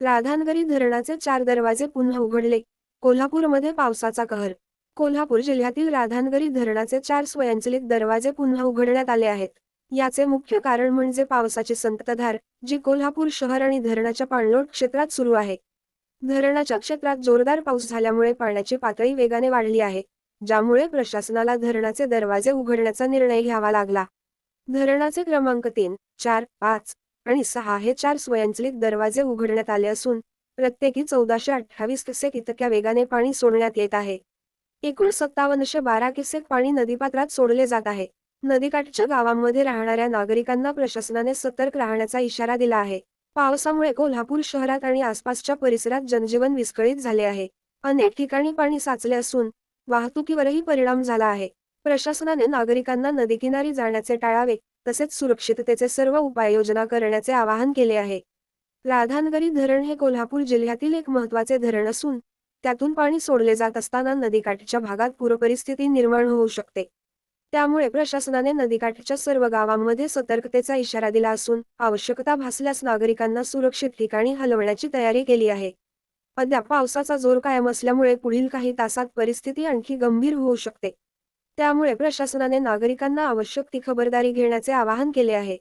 राधानगरी धरणाचे चार दरवाजे पुन्हा उघडले. कोल्हापूरमध्ये पावसाचा कहर. कोल्हापूर जिल्ह्यातील राधानगरी धरणाचे चार स्वयंचलित दरवाजे पुन्हा उघडण्यात आले आहेत. याचे मुख्य कारण म्हणजे पावसाची संततधार जी कोल्हापूर शहर आणि धरणाच्या पाणलोट क्षेत्रात सुरू आहे. धरणाच्या क्षेत्रात जोरदार पाऊस झाल्यामुळे पाण्याची पातळी वेगाने वाढली आहे ज्यामुळे प्रशासनाला धरणाचे दरवाजे उघडण्याचा निर्णय घ्यावा लागला. धरणाचे क्रमांक तीन चार पाच आणि सहा हे चार स्वयंचलित दरवाजे उघडण्यात आले असून प्रत्येकी चौदाशे अठ्ठावीस किसेक इतक्या वेगाने पाणी सोडण्यात येत आहे. एकूण सत्तावन्नशे बारा किसेक पाणी नदीपात्रात सोडले जात आहे. नदीकाठच्या गावांमध्ये राहणाऱ्या नागरिकांना प्रशासनाने सतर्क राहण्याचा इशारा दिला आहे. पावसामुळे कोल्हापूर शहरात आणि आसपासच्या परिसरात जनजीवन विस्कळीत झाले आहे. अनेक ठिकाणी पाणी साचले असून वाहतुकीवरही परिणाम झाला आहे. प्रशासनाने नागरिकांना नदीकिनारी जाण्याचे टाळावे तसेच सुरक्षिततेचे सर्व उपाययोजना करण्याचे आवाहन केले आहे. राधानगरी धरण हे कोल्हापूर जिल्ह्यातील एक महत्त्वाचे धरण असून त्यातून पाणी सोडले जात असताना नदीकाठच्या भागात पूरपरिस्थिती निर्माण होऊ शकते. त्यामुळे प्रशासनाने नदीकाठच्या सर्व गावांमध्ये सतर्कतेचा इशारा दिला असून आवश्यकता भासल्यास नागरिकांना सुरक्षित ठिकाणी हलवण्याची तयारी केली आहे. अद्याप पावसाचा जोर कायम असल्यामुळे पुढील काही तासात परिस्थिती आणखी गंभीर होऊ शकते. त्यामुळे प्रशासनाने नागरिकांना आवश्यक ती खबरदारी घेण्याचे आवाहन केले आहे.